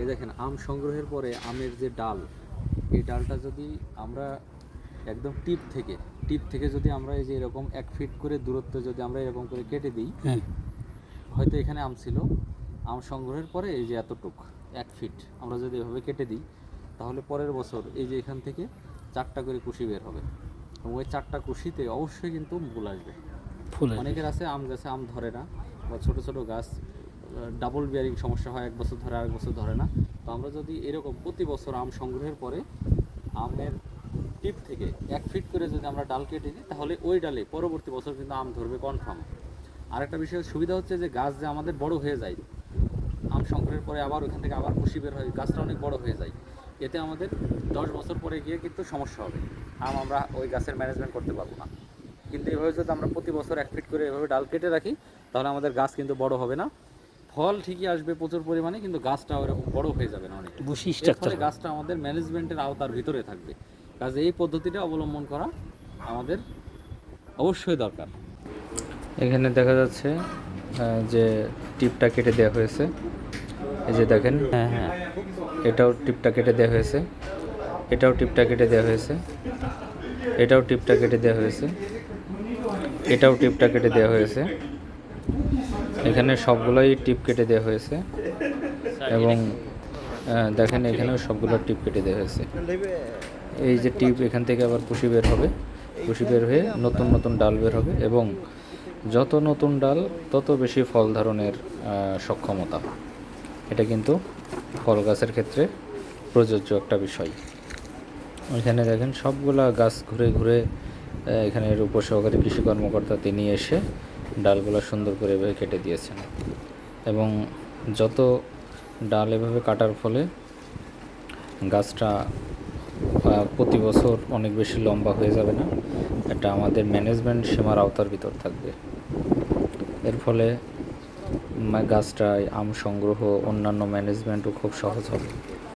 এই দেখেন আম সংগ্রহের পরে আমের যে ডাল এই ডালটা যদি আমরা একদম টিপ থেকে টিপ থেকে যদি আমরা এই যে এরকম এক ফিট করে দূরত্ব যদি আমরা এরকম করে কেটে দিই হ্যাঁ। হয়তো এখানে আম ছিল। আম সংগ্রহের পরে এই যে এতটুক এক ফিট আমরা যদি এভাবে কেটে দিই তাহলে পরের বছর এই যে এখান থেকে চারটা করে কুশি বের হবে। এবং ওই চারটা কুশিতে অবশ্যই কিন্তু ফুল আসবে। অনেকের আছে আম গাছে আম ধরে না বা ছোট ছোট গাছ ডাবল বিয়ারিং সমস্যা হয়, এক বছর ধরে আরেক বছর ধরে না। তো আমরা যদি এরকম প্রতি বছর আম সংগ্রহের পরে আমের টিপ থেকে এক ফিট করে যদি আমরা ডাল কেটে দিই তাহলে ওই ডালে পরবর্তী বছর কিন্তু আম ধরবে কনফার্ম আরেকটা বিষয়ের সুবিধা হচ্ছে যে গাছ যে আমাদের বড় হয়ে যায়, আম সংগ্রহের পরে আবার ওখান থেকে আবার খুশি বের হয় গাছটা অনেক বড় হয়ে যায়। এতে আমাদের দশ বছর পরে গিয়ে কিন্তু সমস্যা হবে। আম আমরা ওই গাছের ম্যানেজমেন্ট করতে পারব না। কিন্তু এভাবে যদি আমরা প্রতি বছর এক ফিট করে এভাবে ডাল কেটে রাখি, তাহলে আমাদের গাছ কিন্তু বড় হবে না। ফল ঠিকই আসবে প্রচুর পরিমাণে কিন্তু গাছটা ওরকম বড় হয়ে যাবে না অনেক। বুশি স্ট্রাকচার ফলে গাছটা আমাদের ম্যানেজমেন্টের আওতার ভিতরে থাকবে। কাজে এই পদ্ধতিটা অবলম্বন করা আমাদের অবশ্যই দরকার। এখানে দেখা যাচ্ছে যে টিপটা কেটে দেওয়া হয়েছে। এই যে দেখেন হ্যাঁ হ্যাঁ। এটাও টিপটা কেটে দেওয়া হয়েছে। এটাও টিপটা কেটে দেওয়া হয়েছে। এটাও টিপটা কেটে দেওয়া হয়েছে। এটাও টিপটা কেটে দেওয়া হয়েছে। এখানে সবগুলোই টিপ কেটে দেওয়া হয়েছে। এবং দেখেন এখানেও সবগুলো টিপ কেটে দেওয়া হয়েছে। এই যে টিপ এখান থেকে আবার কুশি বের হবে। কুশি বের হয়ে নতুন নতুন ডাল বের হবে এবং যত নতুন ডাল, তত বেশি ফল ধারণের সক্ষমতা। এটা কিন্তু ফল গাছের ক্ষেত্রে প্রযোজ্য একটা বিষয়। এখানে দেখেন সবগুলা গাছ ঘুরে ঘুরে এখানের উপসহকারী কৃষি কর্মকর্তা তিনি এসে ডালগুলো সুন্দর করে এভাবে কেটে দিয়েছেন। এবং যত ডাল এভাবে কাটার ফলে গাছটা প্রতি বছর অনেক বেশি লম্বা হয়ে যাবে না, এটা আমাদের ম্যানেজমেন্ট সীমার আওতার ভিতর থাকবে। এর ফলে গাছটায় আম সংগ্রহ, অন্যান্য ম্যানেজমেন্টও খুব সহজ হবে।